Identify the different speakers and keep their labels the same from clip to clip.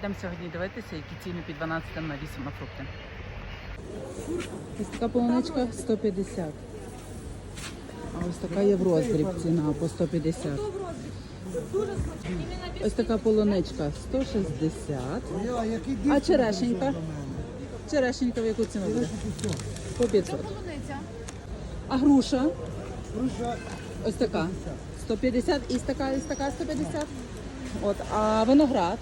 Speaker 1: Йдемо сьогодні дивитися, які ціни під 12 на 8 на фрукти. Ось така полуничка 150. А ось така є в роздріб ціна по 150. Ось така полуничка 160. А черешенька? Черешенька в яку ціну буде? По 500. А груша? Ось така. 150 і така, і така 150. От, а виноград?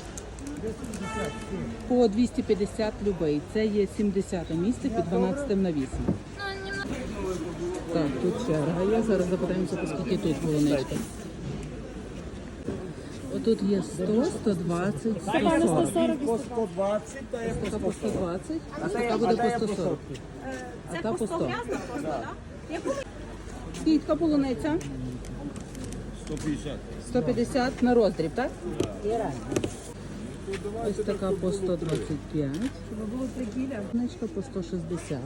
Speaker 1: По 250 любий. Це є 70 місце під 12 на 8. Так, тут черга є. Зараз запитаємося, скільки тут полуничка. Отут є 100, 120, 140.
Speaker 2: По 120, та є
Speaker 1: Така по 120, а така буде по 140. А та по 100. Скільки полуниця?
Speaker 2: 150.
Speaker 1: 150 на роздріб, так? Ось така по 125. Ничка по 160.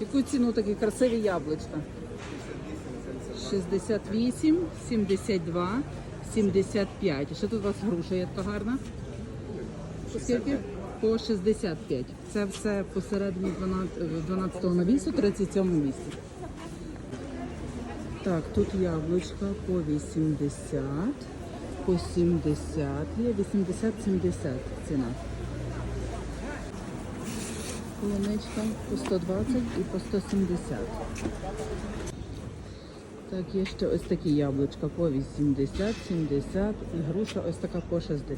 Speaker 1: Яку ціну такі красиві яблучка? 68, 72, 75. І ще тут у вас груша є така гарна? По Скільки? По 65. Це все посередині 12, 12 навісу, 37 місці. Так, тут яблучка по 80, по 70 є, 80-70 ціна. Полуничка по 120 і по 170. Так, є ще ось такі яблучка по 80, 70 і груша ось така по 60.